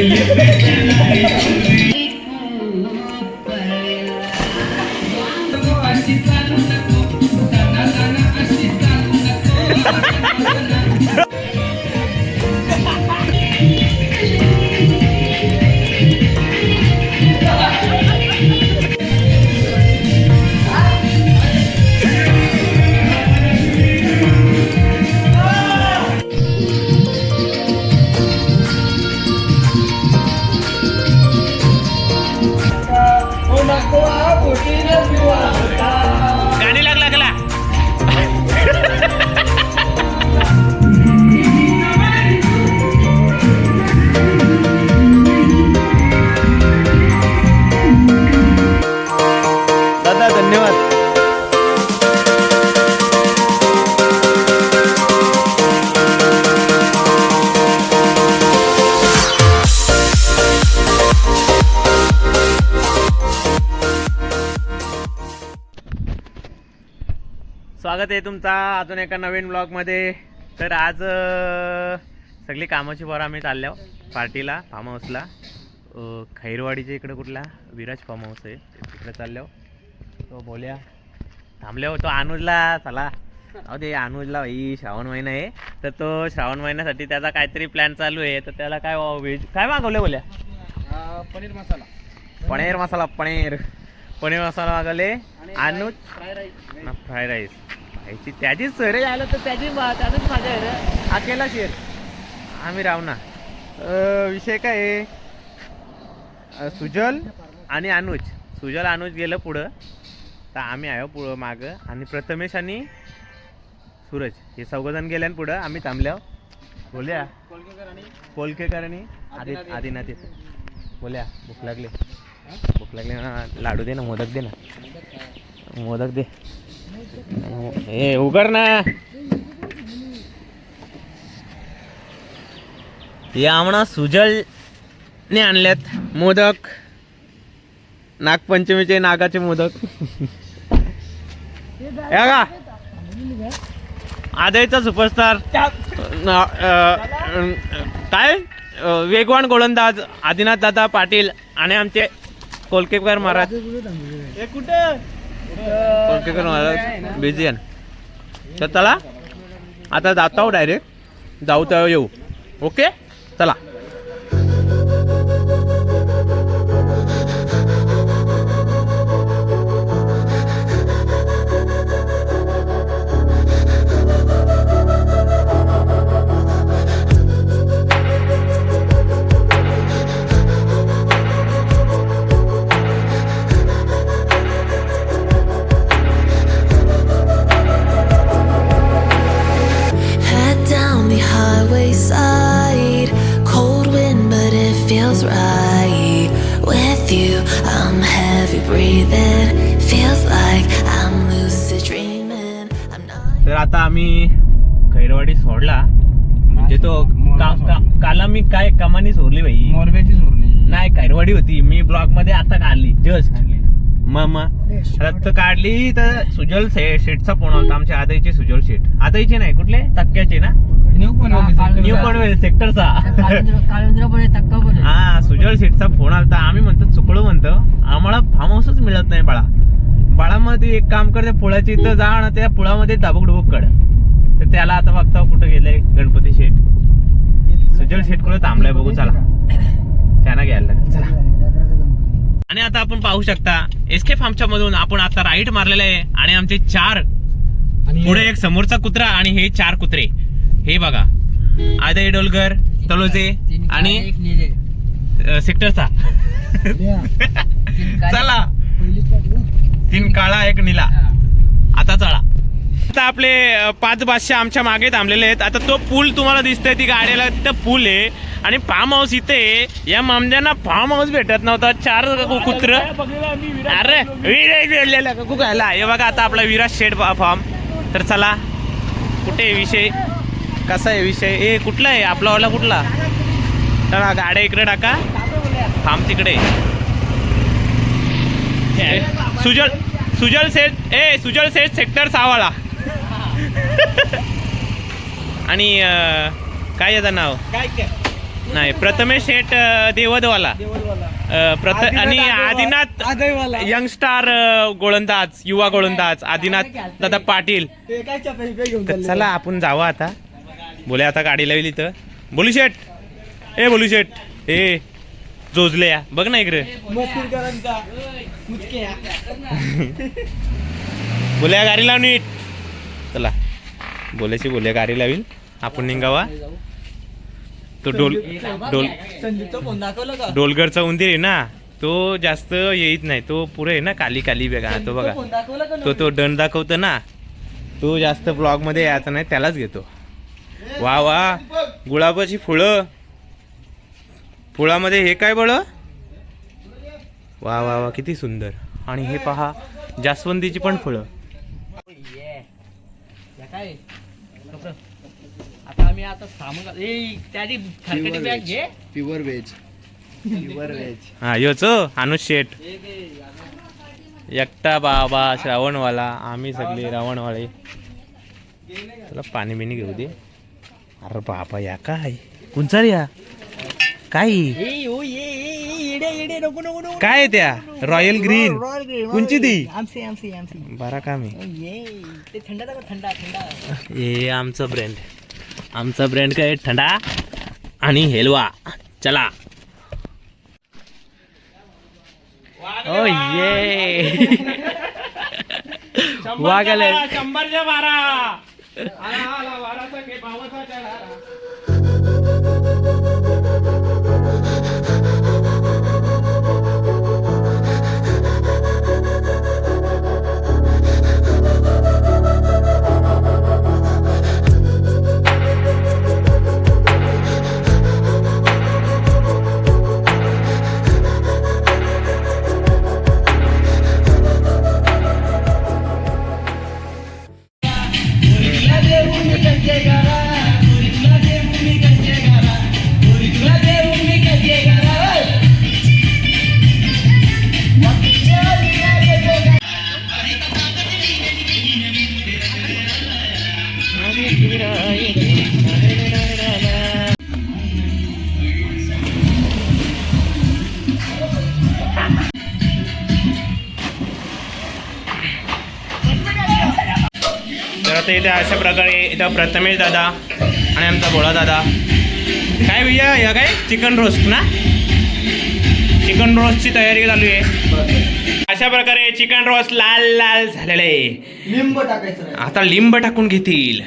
Yeah. स्वागत आहे तुमचा अजून एका नवीन ब्लॉगमध्ये तर आज सगळी कामाची बरं आम्ही चाललो पार्टीला फार्म हाऊसला खैरवाडीच्या इकडे कुठला? विराज फार्म हाऊस आहे. तिकडे चाललो तो बोल्या थांबल्या तो अनुजला. चला. अहो ते अनुजला भाई श्रावण महिना आहे. तर तो श्रावण महिन्यासाठी त्याचा काहीतरी प्लॅन चालू आहे. तर त्याला काय व्हेज काय मागवलं बोल्या? पनीर मसाला. पनीर मसाला पनीर. पनीर मसाला मागवले. अनुज? फ्राय राईस खायची त्याचीच सर आलं तर त्याची त्याचंच माझ्या आहे रे. अकेला शेर. आम्ही राव ना विषय काय आहे? सुजल आणि अनुज. सुजल अनुज गेलं पुढं. तर आम्ही आहो पुढं मागं. आणि प्रथमेश आणि सूरज हे चौघजण गेल्या न पुढं. आम्ही थांबल्या बोल्या. कोलकेकर आणि आदिनाथ. आदिनाथ बोल्या. भूक लागली. भूक लागली. ना लाडू दे ना मोदक दे ना. मोदक दे. ए उघड ना. हे आम्हाला सुजलने आणल्यात मोदक. नागपंचमीचे नागाचे मोदक. या का आदयचा सुपरस्टार काय? वेगवान गोलंदाज आदिनाथ दादा पाटील आणि आमचे कोलकेकर महाराज. कोलकेकर महाराज बिझी आहे ना. तर चला. आता जाताव डायरेक्ट. जाऊ तर येऊ. ओके चला. आता आम्ही खैरवाडी सोडला. म्हणजे तो का, का, काला मी काय कमानी सोडली भाई मोरब्याची सोरली नाही खैरवाडी होती. मी ब्लॉगमध्ये आता काढली. जस्ट मग रक्त काढली तर सुजल से शेटचा फोन होता. आमच्या आदाईचे सुजल शेट आदाईचे नाही कुठले? तक्क्याचे ना? न्यू पण न्यू पनवेल सेक्टरचा. हा सुजल शेटचा फोन आलता. आम्ही म्हणतो चुकलो म्हणतो. आम्हाला फार्म हाऊसच मिळत नाही बाळा. बाळामध्ये एक काम कर त्या पुळाची इथं जा ना त्या पुळामध्ये दाबूक डुबूक कड तर त्याला आता बघता कुठं गेलंय गणपती शेठ. सुजल शेट कुठं थांबलाय बघू चला. त्यांना घ्यायला लागेल चला. आणि आता आपण पाहू शकता एस के फार्मच्या मधून आपण आता राईट मारलेलं आहे आणि आमचे चार आणि पुढे एक समोरचा कुत्रा आणि हे चार कुत्रे. हे बघा. आदय डोलकर तलोजे आणि सेक्टरचा चला. तीन काळा एक निला. आता चला आता आपले पाच बादशा आमच्या मागे थांबलेले आहेत. आता तो पूल तुम्हाला दिसतोय ती गाड्याला तिथं पूल आहे. आणि फार्म हाऊस इथे. या मामद्यांना फार्म हाऊस भेटत नव्हता. चार कुत्र. अरे विराज भेटलेला कुकायला हे बघा आता आपला विराज शेड फार्म तर चला. कुठे विषय? कसा आहे विषय? ए कुठला आहे? आपला वाला कुठला? चला गाड्या इकडे टाका. फार्म तिकडे. सुजल सुजल सेट ए सुजल सेट सेक्टर सहावाला. आणि काय याचं नाव? नाही प्रथमेश शेठ देवदवाला. प्रथ आणि आदिनाथ यंगस्टार अं, गोलंदाज युवा गोलंदाज आदिनाथ दादा पाटील. तर? चला आपण जावं आता. बोले आता गाडी लावली इथं बोलू शेठ. ए बोलू शेठ. ए. जोजले या. बघ ना इकडे. बोल्या गाडी लाव नीट. चला. बोल्याची बोल्या गाडी लावील आपण निघावा. तो डोल डोल डोलगडचा उंदीर आहे ना. तो जास्त येत नाही. तो पुरे आहे ना काली काली बेगा तो बघा. तो तो दंड दाखवतो ना. तो जास्त ब्लॉगमध्ये यायचा नाही त्यालाच घेतो. वा वा. गुलाबाची फुलं फुलामध्ये हे काय बळ? वा वा वा किती सुंदर. आणि हे पहा जास्वंदीची पण फुलं या काय? कपडं. आता आम्ही आता सामान ए त्याची खरकटी बॅग घे. प्युअर व्हेज प्युअर व्हेज हा योच अनुज शेठ. एकटा बाबा श्रावणवाला आम्ही सगळे रावणवाळे चला पाणी बिणी घेऊ दे. अरे बाबा या काय? कुंचार या काय? काय त्या? रॉयल ग्रीन कोणची ती? बारा काम आहे. हे आमचं ब्रँड आमचा ब्रँड काय? थंडा आणि हेलवा. चला. ओ ये. वागले शंभरच्या बारा. इथे अशा प्रकारे इथं प्रथमेश दादा आणि आमचा भोळा दादा. काय भैया या काय? चिकन रोस्ट ना? चिकन रोस्टची तयारी चालू आहे. अशा प्रकारे चिकन रोस्ट लाल लाल झालेलं आहे. लिंब टाकायचं. आता लिंब टाकून घेतील.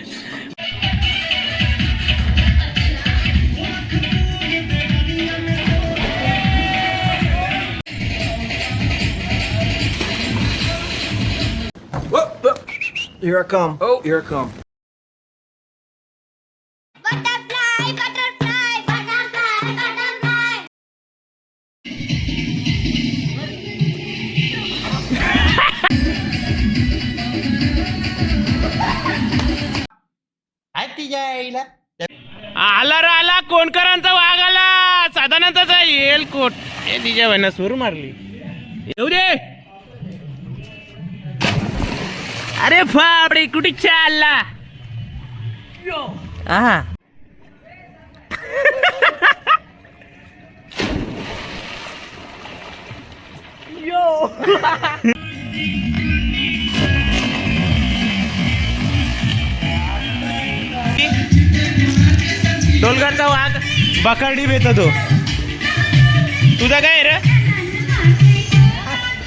Here I come. Oh, here I come. Butterfly, butterfly, butterfly, butterfly. आला रे आला कोणकरांचा वाघ आला साधारणतः येईल कोट हे तिच्या बहिणा सूर मारली येऊ दे अरे बापरे कुठे चालला? हा डोलगडचा वाघ बकरडी भेटतो तो तुझा काय रे?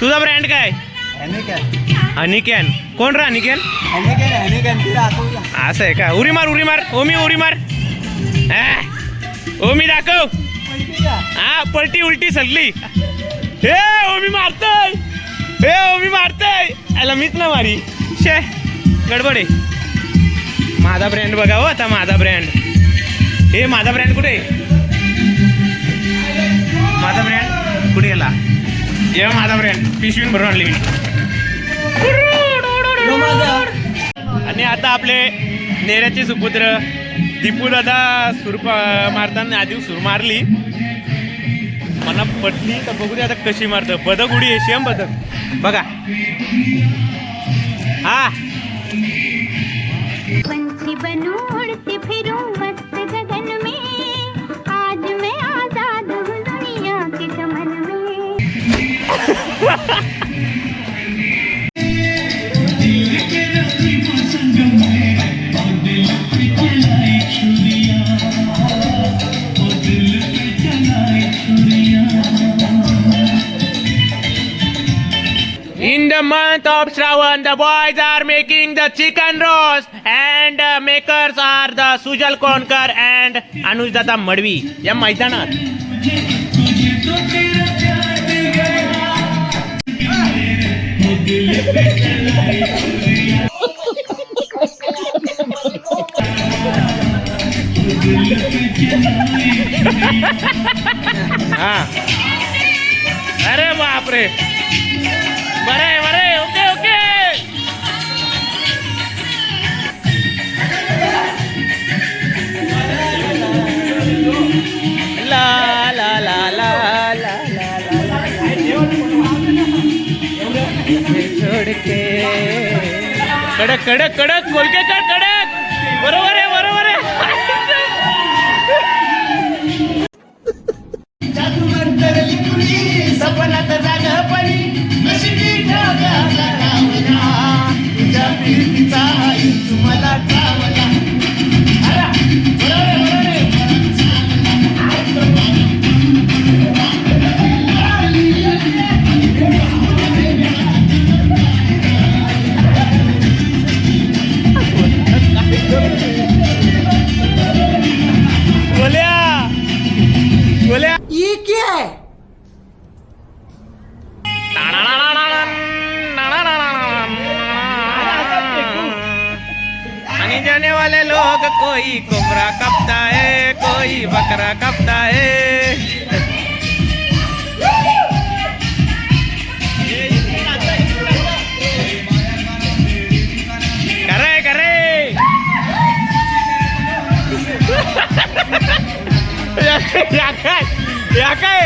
तुझा ब्रँड काय? काय? अनिकॅन कोण रे दाखवूया. असं आहे का? उरी मार उरी मार. ओमी उरी मार. ओमी दाखव? हा पलटी उलटी सगली हे ओमी मारतय. हे ओमी मारतय. आला मीच ना मारी. शे गडबड आहे. माझा ब्रँड बघा हो आता माझा ब्रँड हे माझा ब्रँड कुठे? माझा ब्रँड कुठे गेला? हे माझा ब्रँड पिशवीन भरून आणली. आणि आता आपले नेऱ्याचे सुपुत्र दीपू दादा सुर मारताना आधी सुर मारली. मला पटली तर बघू दे आता कशी मारतं. बदक उडी आहे शेम बदक. बघा. हा. बनू. Of Shravan, the boys are making the chicken roast and uh, makers are the Sujal Konkar and Anuj Data Madvi या मैदानात हा अरे बापरे बरं आहे बरं आहे कडक कडक कडक कोलकेकर कडक. नहीं जाने वाले लोग कोई कुमरा कपता है कोई बकरा कपता है। करे करे। या काय या काय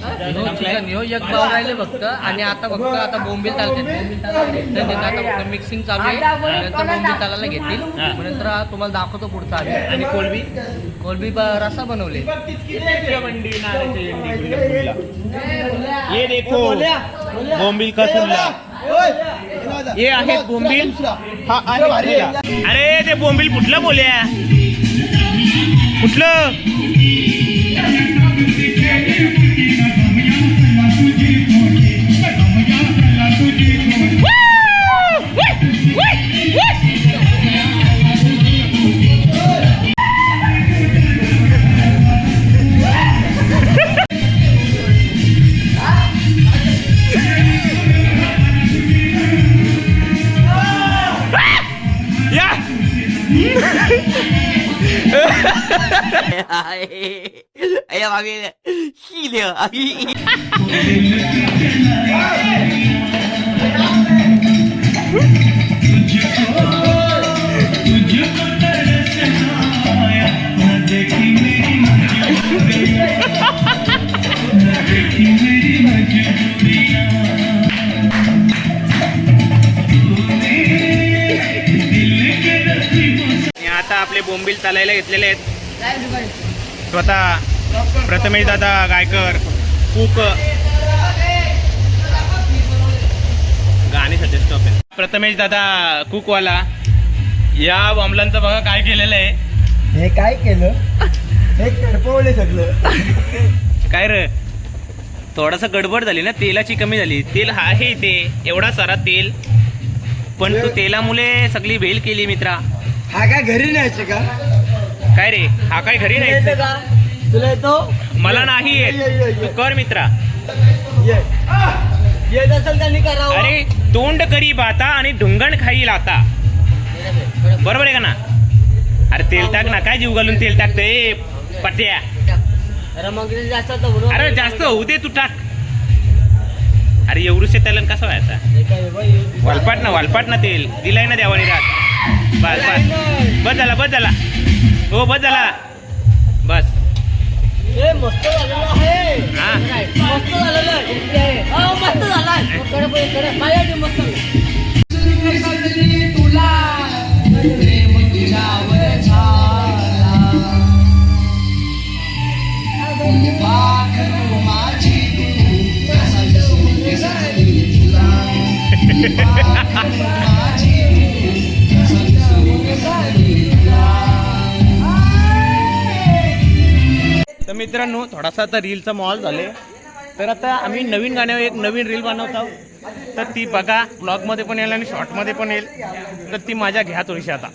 ह्यो एक पाव राहिले फक्त. आणि आता फक्त आता बोंबील फक्त मिक्सिंग चालू आहे. नंतर बोंबील तालाला घेतील. हा. नंतर तुम्हाला दाखवतो पुढचा आम्ही. आणि कोलबी? कोलबी रस्सा बनवले. ये देखो बोंबील कसुल्ला ये आहेत बोंबील. हा आहे अरे ते बोंबील कुठलं बोल्या कुठलं? आणि आता आपले बोंबील चालायला घेतलेले आहेत. स्वतः प्रथमेश दादा गायकर कुक गाणे आहे प्रथमेश दादा कुकवाला या बॉम्बलांचं बघा काय केलेलं आहे. हे काय केलं? हे कडपवले सगळं. काय र? थोडासा गडबड झाली ना तेलाची कमी झाली. तेल आहे ते एवढा सारा तेल. पण तू तेलामुळे सगळी भेल केली मित्रा. हा काय घरी न्यायचे का? काय रे? हा काय घरी नाही तुला येतो मला नाही येत. तू कर मित्रा. ये. येत असेल त्यांनी करावं अरे तोंड करी बाता आणि ढुंगण खाईल आता बरोबर आहे का ना? अरे तेल टाक ना. काय जीव घालून तेल टाकते पट्या. अरे मग जास्त. अरे जास्त होऊ दे तू टाक. अरे एवढूशे तेलन कसं व्हायचा? वालपाट ना वालपाट ना तेल. दिलाय ना देवाने रात बस बस. बस झाला बस झाला. हो बस झाला बस हे मस्त झालेलं आहे हा. मस्त झालेलं आहे हो, मस्त झालाय कडक आहे, कडक. माझ्यासाठी मस्त झालं. मित्रांनो थोडासा आता रीलचा मॉल झाले. तर आता आम्ही नवीन गाण्यावर एक नवीन रील बनवत. आहोत तर ती बघा ब्लॉगमध्ये पण येईल आणि शॉर्टमध्ये पण येईल. तर ती माझ्या घ्या थोडीशी आता.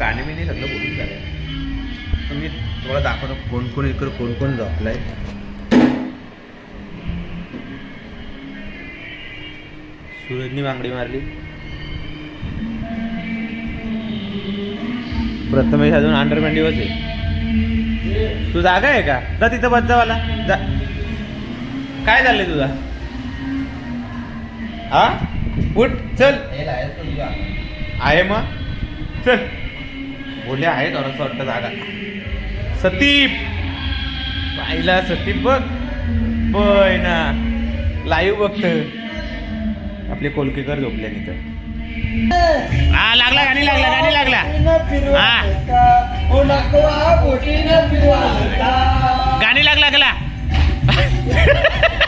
गाणे बिणे सगळं बोलून झालं मी तुम्हाला दाखवतो कोण कोण इकडं कोण कोण झोपलाय सूरजनी बांगडी मारली. प्रथमेश अजून अंडरपॅन्टीवर आहे. तू जागा आहे का? जा तिथं बस जा. मला जा काय झालंय तुझा? हा उठ चल. आहे मग. चल. बोलले आहे असं वाटतं जागा. सतीप. पाहिला सतीप बघ. बय ना. लाईव्ह बघत. आपले कोलकेकर झोपले तिथं. हा लागला गाणी लागला गाणी लागला. हा. गाणी लागला लागला.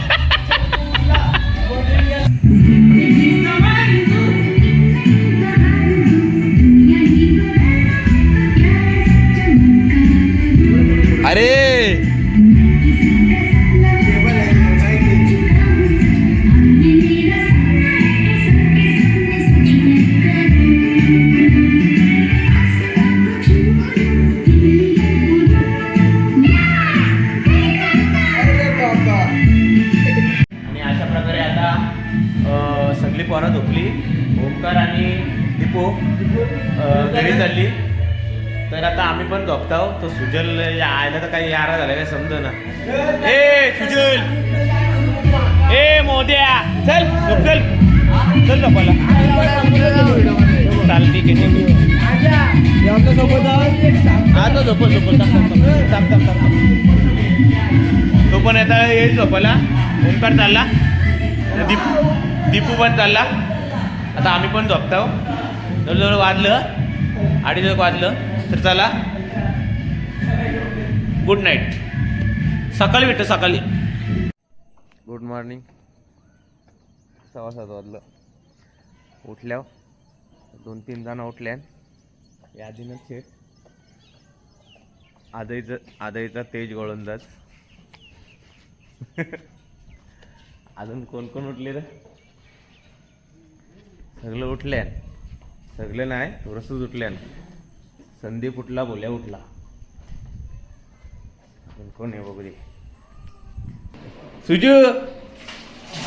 पण आता येईल झोपायला ओंकार चालला. दीप दीपू पण चालला. आता आम्ही पण झोपताव जवळजवळ वाजलं. अडीच वाजलं. तर चला. गुड नाईट सकाळी भेटतो सकाळी. गुड मॉर्निंग सव्वा सात वाजलं. उठल्यावर दोन तीन जण उठल्या यादीनं थेट आदईचं आदईचा तेज गोळंदाज अजून कोण कोण उठले रे? सगळं उठल्यान सगळं नाही थोडंसंच उठल्यान संदीप उठला बोल्या उठला. अजून कोण आहे बघू दे. सुजू!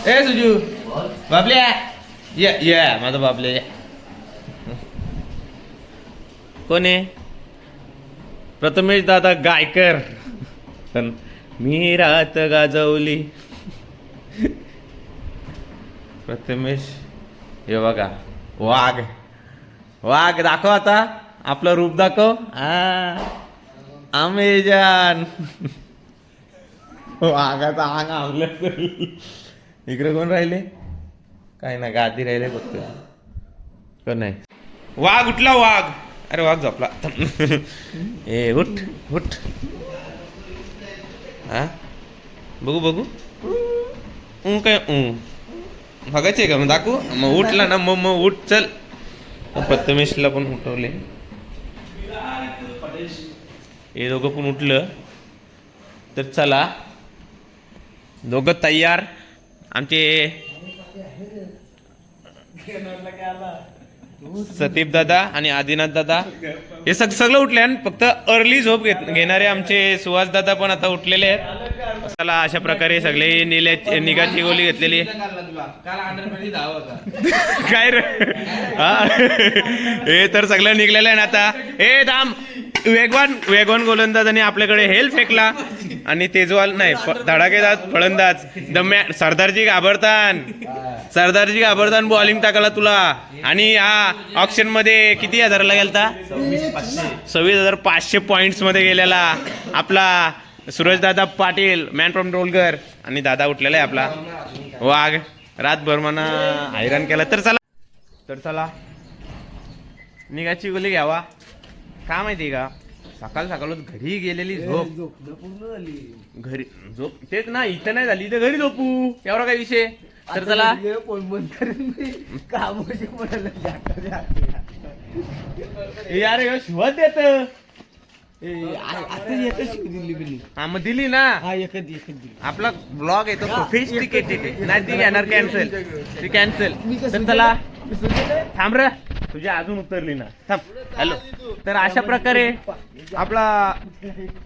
ए सुजू! बाबल्या या या माझा बाबल्या या. कोण आहे? प्रथमेश दादा गायकर. पण मी रात गाजवली. प्रथमेश हे बघा वाघ. वाघ दाखव आता. आपलं रूप दाखव. आ वाघाचा अंग आवलं इकडे कोण राहिले? काय ना गादी राहिले फक्त. कोण नाही? वाघ उठला वाघ. अरे वाघ झोपला. ए उठ उठ. हा? बघू बघू. ऊ काय ऊ? बघायचं आहे का? मग दाखवू. मग उठला ना मग मग उठ चल. प्रथमेशला पण उठवले. हे दोघं पण उठलं. तर चला. दोघं तयार. आमचे सतीप दादा आणि आदिनाथ दादा. हे सग सगळं उठले फक्त अर्ली झोप घेत घेणारे आमचे सुहास दादा पण आता उठलेले आहेत. चला अशा प्रकारे सगळे निल्या निघाची गोली घेतलेली. काय रे? हा? हे तर सगळं निघलेलं आहे ना आता. हे दाम वेगवान वेगवान गोलंदाजाने आपल्याकडे हेल फेकला. आणि तेजवाल नाही धडाकेदार फलंदाज. दम्या सरदारजी घाबरतान. सरदारजी घाबरतान बॉलिंग टाकला तुला. आणि हा ऑप्शनमध्ये किती हजाराला गेलता? सव्वीस हजार पाचशे पॉईंट्समध्ये गेलेला. आपला सूरजदादा पाटील मॅन फ्रॉम डोलगर आणि दादा उठलेला आहे आपला. वाघ रातभर म्हणा हैराण केला. तर चला तर चला. निघाची गोली घ्यावा. का माहिती का? सकाळ सकाळ घरी गेलेली झोप. घरी झोप तेच ना इथं नाही झाली इथं घरी झोपू. एवढा काय विषय? तर चला. फोन बंद करून मी कामाची म्हणाला ए यार ह्यो शिवत आता शिकू दिली बिली हा मग दिली ना? हा एकच एकच दिली आपला ब्लॉग येतो सोफिस्टिकेटेड नाही ती घेणार कॅन्सल ती कॅन्सल तर चला. थांब र. तुझी अजून उतरली ना. थांब. हॅलो. तर अशा प्रकारे आपला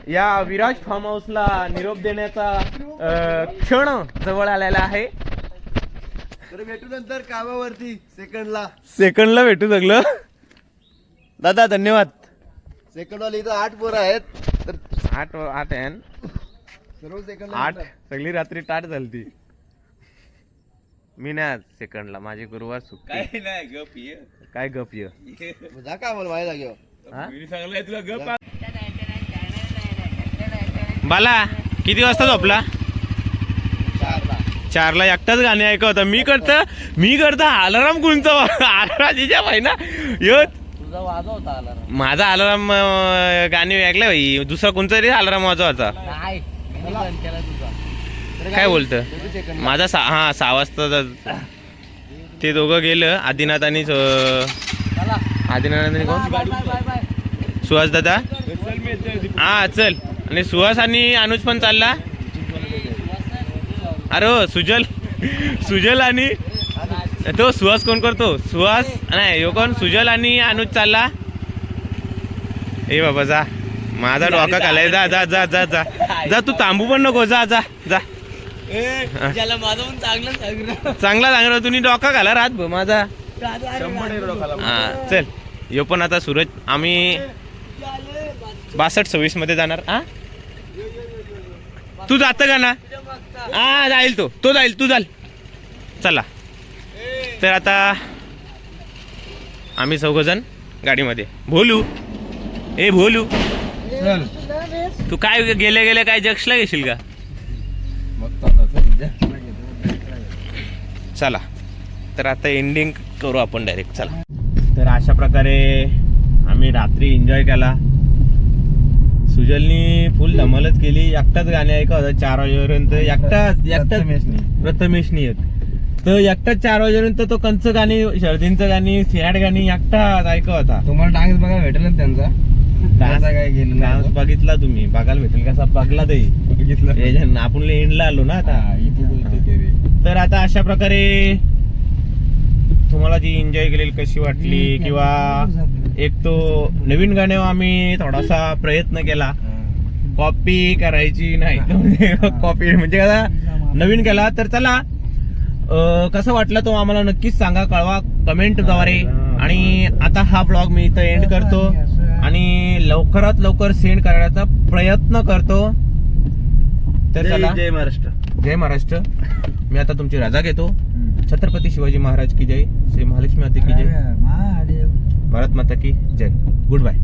या विराज फार्म हाऊसला निरोप देण्याचा अं, क्षण जवळ आलेला आहे. तर भेटू नंतर कामावरती सेकंडला. सेकंडला भेटू सगळं. दादा धन्यवाद. सेकंड वाले इथं आठ पोरं आहेत. तर आठ आठ आहे. सर्व सेकंड आठ. सगळी रात्री टाट झालती. मी नाही आज सेकंडला माझी गुरुवार सुट्टी. नाही गप ये. काय गप ये? जा का हा? मी सांगलाय तुला गप बाला किती वाजता झोपला? चारला. एकटाच गाणे ऐकवता मी करत मी करत अलाराम कोणचा? आलाराजीच्या भाई ना. यो तुझा वाजव होता आला माझा अलाराम गाणे वेगळा भाई दुसरा कोणता तरी अलाराम वाजवायचा. नाही मी बंद केला. तुझा काय बोलतं? माझा सा हा सहा वाजता ते दोघं गेलं. आदिनाथ आणि आदिनाथ आणि कोण? सुहास दादा? हा चल. आणि सुहास आणि अनुज पण चालला? अरे सुजल सुजल आणि तो सुहास कोण करतो? सुहास नाही यो कोण? सुजल आणि अनुज चालला? ए बाबा जा. माझा डोका जा जा जा जा जा. जा तू थांबू पण नको. जा जा जा. ज्याला माझं पण चांगलं चांगला सांगणार तुम्ही डोका घाला राहत भाऊ माझा. हा चल यो पण आता सूरज आम्ही बासष्ट सव्वीसमध्ये जाणार. हा तू जात का ना? हा जाईल तो. तो जाईल तू जाल. चला. तर आता आम्ही चौघजण गाडीमध्ये. भोलू. ए भोलू. तू काय गेले गेले काय जक्सला घेशील का? चला. तर आता एंडिंग करू आपण डायरेक्ट चला. तर अशा प्रकारे आम्ही रात्री एन्जॉय केला. सुजलनी फुल धमालच केली. एकटाच गाणे ऐकत होता. चार वाजेपर्यंत. एकटाच एकटाच प्रथमेशनी. एक तर एकटाच चार वाजेपर्यंत तो कंच गाणी शर्दींचं गाणी सियाड गाणी एकटाच ऐकत होता. तुम्हाला डान्स बघायला भेटेल ना त्यांचा? डान्स काय गेलं डान्स बघितला तुम्ही. बघायला भेटेल कसा? बघला ते बघितलं. आपण एंडला आलो ना आता. तर आता अशा प्रकारे तुम्हाला जी एन्जॉय केलेली कशी वाटली किंवा एक तो नवीन गाण्यावर आम्ही थोडासा प्रयत्न केला. कॉपी करायची नाही. कॉपी म्हणजे कसा नवीन केला तर चला. कसं वाटलं तो आम्हाला नक्कीच सांगा कळवा कमेंटद्वारे आणि आता हा ब्लॉग मी इथं एंड करतो. आणि लवकरात लवकर सेंड करण्याचा प्रयत्न करतो. तर चला. जय महाराष्ट्र. जय महाराष्ट्र. मी आता तुमची राजा घेतो. छत्रपती शिवाजी महाराज की जय श्री महालक्ष्मी माता की जय. भारत माता की जय. Good bye